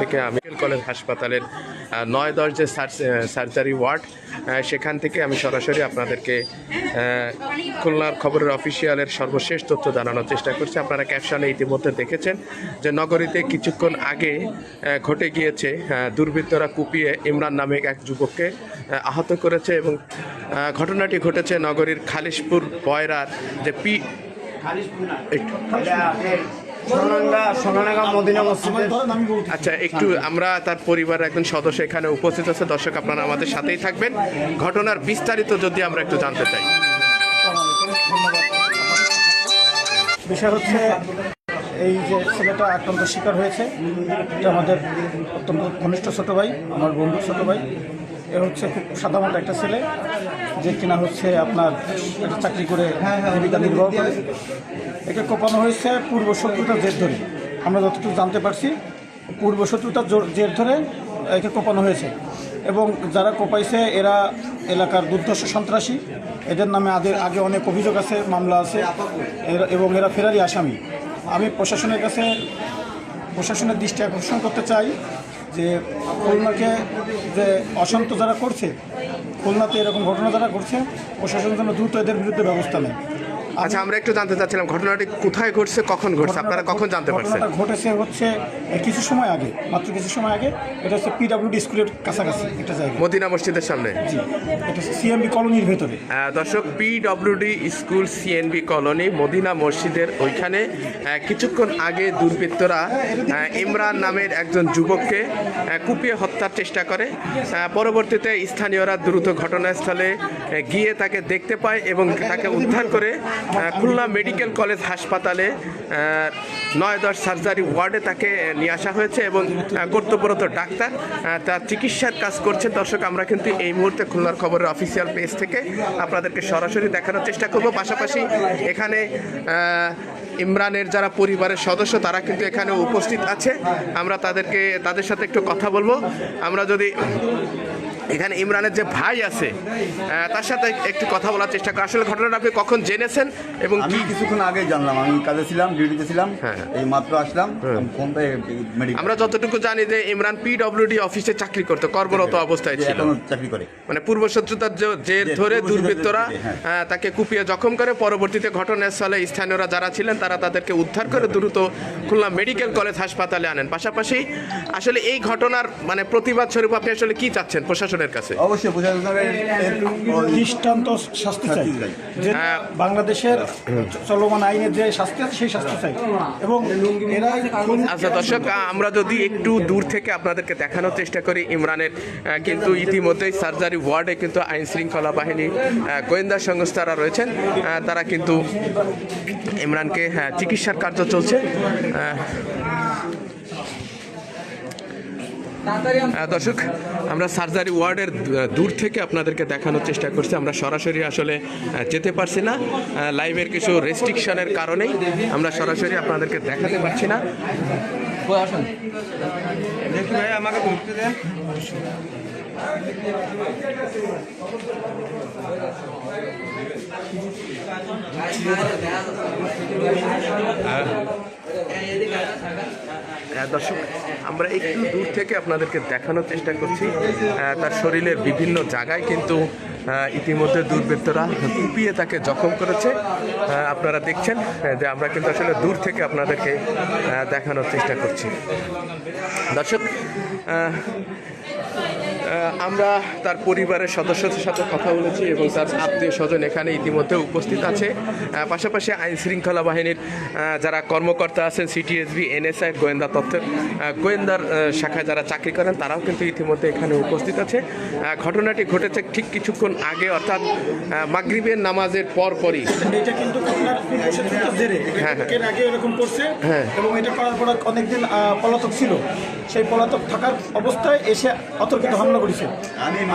থেকে আমি medical college হাসপাতালের নয় দশ যে সার্জারি ওয়ার্ড সেখান থেকে আমি সরাসরি আপনাদেরকে খুলনার খবরের অফিসিয়ালের সর্বশেষ তথ্য জানানোর চেষ্টা করছি। আপনারা ক্যাপশনে ইতিমধ্যে দেখেছেন যে নগরীতে কিছুক্ষণ আগে ঘটে গিয়েছে দুর্বৃত্তরা কুপিয়ে ইমরান নামে এক যুবককে আহত করেছে এবং ঘটনাটি ঘটেছে নগরীর খালিশপুর বয়রার যে পি মদিনা মসজিদের আচ্ছা একটু আমরা তার পরিবারের একজন সদস্য এখানে উপস্থিত আছে। দর্শক আপনারা আমাদের সাথেই থাকবেন। ঘটনার বিস্তারিত যদি আমরা একটু জানতে চাই। বিষয় হচ্ছে এই যে ছেলেটা আক্রান্ত শিকার হয়েছে এটা আমাদের অত্যন্ত ঘনিষ্ঠ ছোটো ভাই আমার বন্ধু ছোটো ভাই। এ হচ্ছে খুব সাধারণত একটা ছেলে, যে কিনা হচ্ছে আপনার একটা চাকরি করে জীবিকা নির্বাহ করে। একে কোপানো হয়েছে পূর্ব শত্রুতার জের ধরে। আমরা যতটুকু জানতে পারছি, পূর্ব শত্রুতার জোর- ধরে একে কোপানো হয়েছে। এবং যারা কোপাইছে, এরা এলাকার দুর্ধর্ষ সন্ত্রাসী। এদের নামে আগে আগে অনেক অভিযোগ আছে, মামলা আছে। এবং এরা ফেরারি আসামি। আমি প্রশাসনের কাছে প্রশাসনের দৃষ্টি আকর্ষণ করতে চাই যে খুলনাকে যে অশান্ত যারা করছে, খুলনাতে এরকম ঘটনা যারা করছে প্রশাসন যেন দ্রুত এদের বিরুদ্ধে ব্যবস্থা নেয়। আচ্ছা আমরা একটু জানতে চাচ্ছিলাম ঘটনাটি কোথায় ঘটছে কখন ঘটছে? আপনারা কখন জানতে পারছেন? ঘটেছে হচ্ছে কিছু সময় আগে মাত্র কিছু সময় আগে এটা হচ্ছে পিডাব্লিউডি স্কুলের কাছাকাছি একটা জায়গা। মদিনা মসজিদের সামনে? জি এটা হচ্ছে সিএমবি কলোনির ভেতরে। দর্শক PWD school CNB colony Madina মসজিদের ওইখানে কিছুক্ষণ আগে দুর্বৃত্তরা ইমরান নামের একজন যুবককে কুপিয়ে হত্যার চেষ্টা করে। পরবর্তীতে স্থানীয়রা দ্রুত ঘটনাস্থলে গিয়ে তাকে দেখতে পায় এবং তাকে উদ্ধার করে খুলনা মেডিকেল কলেজ হাসপাতালে নয় দশ সার্জারি ওয়ার্ডে তাকে নিয়ে আসা হয়েছে এবং কর্তব্যরত ডাক্তার তার চিকিৎসার কাজ করছেন। দর্শক, আমরা কিন্তু এই মুহূর্তে খুলনার খবরের অফিসিয়াল পেজ থেকে আপনাদেরকে সরাসরি দেখানোর চেষ্টা করব। পাশাপাশি এখানে ইমরানের যারা পরিবারের সদস্য, তারা কিন্তু এখানে উপস্থিত আছে। আমরা তাদেরকে, তাদের সাথে একটু কথা বলব। আমরা যদি এখানে ইমরানের যে ভাই আছে তার সাথে একটু কথা বলার চেষ্টা করি। আসলে ঘটনাটা আপনি কখন জেনেছেন এবং আমি কি? কিছুক্ষণ আগে জানলাম আমি কাজে ছিলাম ডিউটিতে ছিলাম হ্যাঁ। এই মাত্র আসলাম ফোনটা আমরা যতটুকু জানি যে ইমরান পিডব্লিউডি অফিসে চাকরি করতো কর্মরত অবস্থায় ছিল। চাকরি করে। মানে পূর্ব শত্রুতার যে- জের ধরে দুর্বৃত্তরা হ্যাঁ। তাকে কুপিয়ে জখম করে পরবর্তীতে ঘটনাস্থলে স্থানীয়রা যারা ছিলেন তারা তাদেরকে উদ্ধার করে দ্রুত খুলনা মেডিকেল কলেজ হাসপাতালে আনেন। পাশাপাশি আসলে এই ঘটনার মানে প্রতিবাদ স্বরূপ আপনি আসলে কি চাচ্ছেন প্রশাসনের কাছে। অবশ্যই বোঝা দৃষ্টান্ত শাস্তি চাই। যে হ্যাঁ। বাংলাদেশের চলমান আইনের যে শাস্তি আছে সেই শাস্তি চাই। এবং এরা আচ্ছা দর্শক আমরা যদি একটু দূর থেকে আপনাদেরকে দেখানোর চেষ্টা করি ইমরানের কিন্তু ইতিমধ্যেই সার্জারি ওয়ার্ডে কিন্তু আইন শৃঙ্খলা বাহিনী গোয়েন্দা সংস্থারা রয়েছেন তারা কিন্তু ইমরানকে হ্যাঁ, চিকিৎসার কার্য চলছে দর্শক, আমরা সার্জারি ওয়ার্ডের দূর থেকে আপনাদেরকে দেখানোর চেষ্টা করছি। আমরা সরাসরি আসলে যেতে পারছি না। লাইভের কিছু রেস্ট্রিকশনের কারণেই আমরা সরাসরি আপনাদেরকে দেখাতে পারছি না। আহ, দর্শক আমরা একটু দূর থেকে আপনাদেরকে দেখানোর চেষ্টা করছি। তার শরীরের বিভিন্ন জায়গায় কিন্তু ইতিমধ্যে দুর্বৃত্তরা কুপিয়ে তাকে জখম করেছে। আপনারা দেখছেন আহ, যে আমরা কিন্তু আসলে দূর থেকে আপনাদেরকে দেখানোর চেষ্টা করছি। দর্শক আমরা তার পরিবারের সদস্যদের সাথে কথা বলেছি এবং তার আত্মীয় স্বজন এখানে ইতিমধ্যে উপস্থিত আছে। পাশাপাশি আইন শৃঙ্খলা বাহিনীর যারা কর্মকর্তা আছেন সিটিএসবি এনএসআই গোয়েন্দা তথ্যের গোয়েন্দার শাখায় যারা চাকরি করেন তারাও কিন্তু ইতিমধ্যে এখানে উপস্থিত আছে। ঘটনাটি ঘটেছে ঠিক কিছুক্ষণ আগে অর্থাৎ মাগরিবের নামাজের পর পরই এটা কিন্তু হ্যাঁ, হ্যাঁ। আগে এরকম করছে হ্যাঁ। এবং এটা করার পর অনেকদিন পলাতক ছিল। সেই পলাতক থাকার অবস্থায় এসে অতর্কিত হামলা করেছে।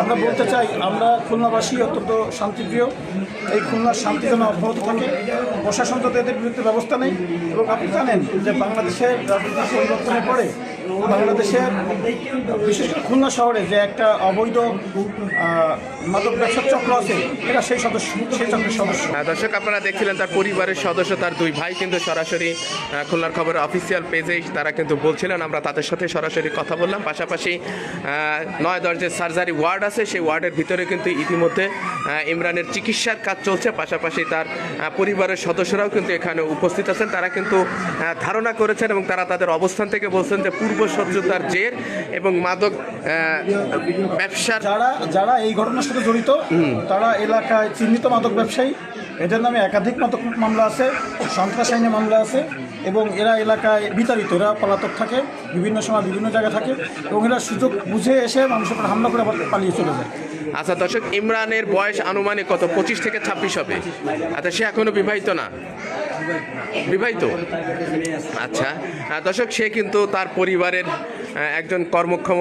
আমরা বলতে চাই আমরা খুলনাবাসী অত্যন্ত শান্তিপ্রিয়। এই খুলনার শান্তি যেন অব্যাহত থাকে। প্রশাসন যাতে এদের বিরুদ্ধে ব্যবস্থা নেই এবং আপনি জানেন যে বাংলাদেশের রাজনৈতিক পরিবর্তনের পরে বাংলাদেশের বিশেষ করে খুলনা শহরে যে একটা অবৈধ মাদক ব্যবসার চক্র আছে এরা সেই সদস্য সেই চক্রের সদস্য। আহ, দর্শক আপনারা দেখছিলেন তার পরিবারের সদস্য তার দুই ভাই কিন্তু সরাসরি খুলনার খবরের অফিসিয়াল পেজেই তারা কিন্তু বলছিলেন আমরা তাদের সাথে সরাসরি কথা বললাম। পাশাপাশি নয় দশ যে সার্জারি ওয়ার্ড আছে সেই ওয়ার্ডের ভিতরে কিন্তু ইতিমধ্যে ইমরানের চিকিৎসার কাজ চলছে। পাশাপাশি তার পরিবারের সদস্যরাও কিন্তু এখানে উপস্থিত আছেন। তারা কিন্তু ধারণা করেছেন এবং তারা তাদের অবস্থান থেকে বলছেন যে পূর্ব শত্রুতার জের এবং মাদক ব্যবসার যারা যারা এই ঘটনার সাথে জড়িত তারা এলাকায় চিহ্নিত মাদক ব্যবসায়ী। এদের নামে একাধিক মাদক মামলা আছে সন্ত্রাস আইনে মামলা আছে এবং এরা এলাকায় বিতাড়িত। এরা পলাতক থাকে বিভিন্ন সময় বিভিন্ন জায়গায় থাকে এবং এরা সুযোগ বুঝে এসে মানুষের উপর হামলা করে আবার পালিয়ে চলে যায়। আচ্ছা দর্শক ইমরানের বয়স আনুমানিক কত? পঁচিশ থেকে ছাব্বিশ হবে। আচ্ছা সে এখনও বিবাহিত না। বিবাহিত? আচ্ছা। দর্শক, সে কিন্তু তার পরিবারের একজন কর্মক্ষম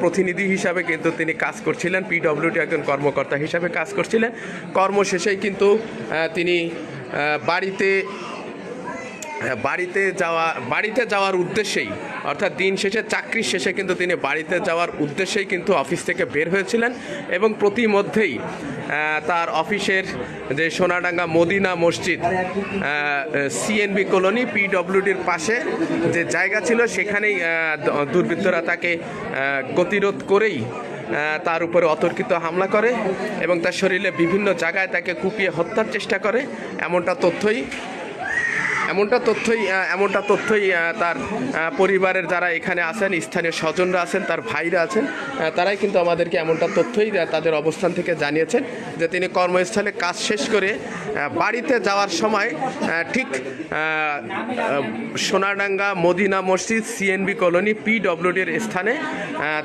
প্রতিনিধি হিসাবে কিন্তু তিনি কাজ করছিলেন। পিডব্লিউটি একজন কর্মকর্তা হিসাবে কাজ করছিলেন। কর্মশেষেই কিন্তু তিনি বাড়িতে বাড়িতে যাওয়া, বাড়িতে যাওয়ার উদ্দেশ্যেই, অর্থাৎ দিন শেষে, চাকরির শেষে কিন্তু তিনি বাড়িতে যাওয়ার উদ্দেশ্যেই কিন্তু অফিস থেকে বের হয়েছিলেন এবং প্রতিমধ্যেই তার অফিসের যে সোনাডাঙ্গা মদিনা মসজিদ সিএনবি কলোনি পিডব্লিউডির পাশে যে জায়গা ছিল, সেখানেই দুর্বৃত্তরা তাকে গতিরোধ করেই তার উপরে অতর্কিত হামলা করে এবং তার শরীরে বিভিন্ন জায়গায় তাকে কুপিয়ে হত্যার চেষ্টা করে, এমনটা তথ্যই এমনটা তথ্যই এমনটা তথ্যই তার পরিবারের যারা এখানে আছেন, স্থানীয় স্বজনরা আছেন, তার ভাইরা আছেন তারাই কিন্তু আমাদেরকে এমনটা তথ্যই তাদের অবস্থান থেকে জানিয়েছেন যে তিনি কর্মস্থলে কাজ শেষ করে বাড়িতে যাওয়ার সময় ঠিক সোনাডাঙ্গা মদিনা মসজিদ সিএনবি কলোনি পিডব্লিউডির স্থানে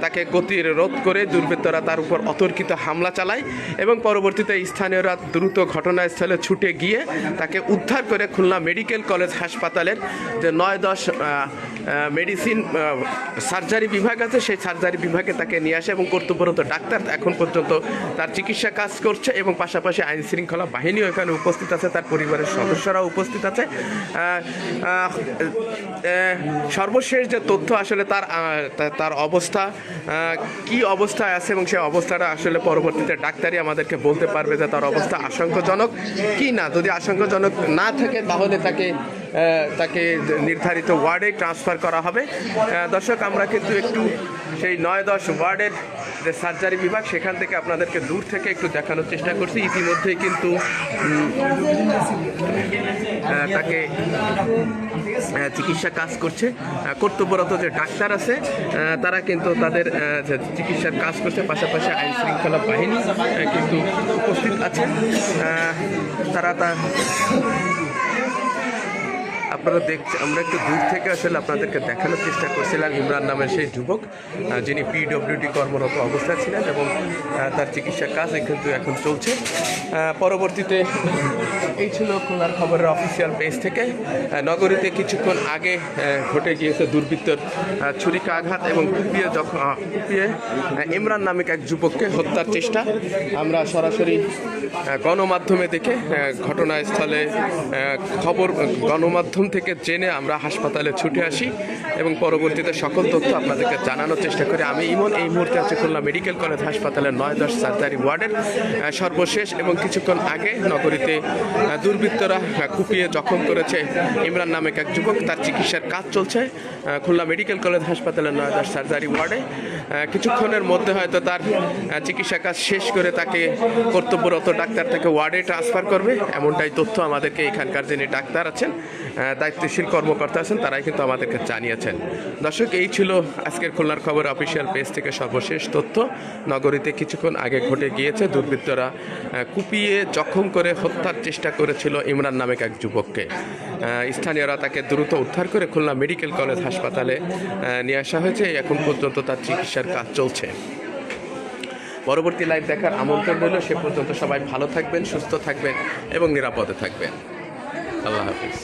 তাকে গতির রোধ করে দুর্বৃত্তরা তার উপর অতর্কিত হামলা চালায় এবং পরবর্তীতে স্থানীয়রা দ্রুত ঘটনাস্থলে ছুটে গিয়ে তাকে উদ্ধার করে খুলনা মেডিকেল কলেজ হাসপাতালের যে নয় দশ মেডিসিন সার্জারি বিভাগ আছে, সেই সার্জারি বিভাগে তাকে নিয়ে আসে এবং কর্তব্যরত ডাক্তার এখন পর্যন্ত তার চিকিৎসা কাজ করছে এবং পাশাপাশি আইন শৃঙ্খলা বাহিনীও এখানে উপস্থিত আছে, তার পরিবারের সদস্যরাও উপস্থিত আছে। সর্বশেষ যে তথ্য আসলে তার তার অবস্থা কি অবস্থায় আছে এবং সেই অবস্থাটা আসলে পরবর্তীতে ডাক্তারই আমাদেরকে বলতে পারবে যে তার অবস্থা আশঙ্কাজনক কি না। যদি আশঙ্কাজনক না থাকে তাহলে তাকে তাকে নির্ধারিত ওয়ার্ডে ট্রান্সফার করা হবে। দর্শক, আমরা কিন্তু একটু সেই নয় দশ ওয়ার্ডের যে সার্জারি বিভাগ, সেখান থেকে আপনাদেরকে দূর থেকে একটু দেখানোর চেষ্টা করছি। ইতিমধ্যেই কিন্তু তাকে চিকিৎসা কাজ করছে। কর্তব্যরত যে ডাক্তার আছে তারা কিন্তু তাদের চিকিৎসার কাজ করছে, পাশাপাশি আইন শৃঙ্খলা বাহিনী কিন্তু উপস্থিত আছেন। তারা তা আপনারা দেখছেন আমরা একটু দূর থেকে আসলে আপনাদেরকে দেখানোর চেষ্টা করছিলাম ইমরান নামের সেই যুবক যিনি পিডব্লিউডি কর্মরত অবস্থায় ছিলেন এবং তার চিকিৎসা কাজ কিন্তু এখন চলছে। পরবর্তীতে এই ছিল খুলনার খবরের অফিসিয়াল পেজ থেকে। নগরীতে কিছুক্ষণ আগে ঘটে গিয়েছে দুর্বৃত্তর ছুরিকা আঘাত এবং কুপিয়ে যখন কুপিয়ে ইমরান নামক এক যুবককে হত্যার চেষ্টা। আমরা সরাসরি গণমাধ্যমে দেখে ঘটনাস্থলে খবর, গণমাধ্যম থেকে জেনে আমরা হাসপাতালে ছুটে আসি এবং পরবর্তীতে সকল তথ্য আপনাদেরকে জানানোর চেষ্টা করি। আমি ইমন, এই মুহূর্তে আছি খুলনা মেডিকেল কলেজ হাসপাতালের নয় দশ সার্জারি ওয়ার্ডের সর্বশেষ এবং কিছুক্ষণ আগে নগরীতে দুর্বৃত্তরা কুপিয়ে জখম করেছে ইমরান নামক এক যুবক। তার চিকিৎসার কাজ চলছে খুলনা মেডিকেল কলেজ হাসপাতালের নয় দশ সার্জারি ওয়ার্ডে। কিছুক্ষণের মধ্যে হয়তো তার চিকিৎসা কাজ শেষ করে তাকে কর্তব্যরত ডাক্তার থেকে ওয়ার্ডে ট্রান্সফার করবে। এমনটাই তথ্য আমাদেরকে এখানকার যিনি ডাক্তার আছেন দায়িত্বশীল কর্মকর্তা আছেন, তারাই কিন্তু আমাদেরকে জানিয়েছেন। দর্শক, এই ছিল আজকের খুলনার খবর, অফিসিয়াল পেজ থেকে সর্বশেষ তথ্য। নগরীতে কিছুক্ষণ আগে ঘটে গিয়েছে, দুর্বৃত্তরা কুপিয়ে জখম করে হত্যার চেষ্টা করেছিল ইমরান নামেক এক যুবককে। স্থানীয়রা তাকে দ্রুত উদ্ধার করে খুলনা মেডিকেল কলেজ হাসপাতালে নিয়ে আসা হয়েছে। এখন পর্যন্ত তার চিকিৎসার কাজ চলছে। পরবর্তী লাইভ দেখার আমন্ত্রণ রইল। সে পর্যন্ত সবাই ভালো থাকবেন, সুস্থ থাকবেন এবং নিরাপদে থাকবেন। আল্লাহ হাফিজ।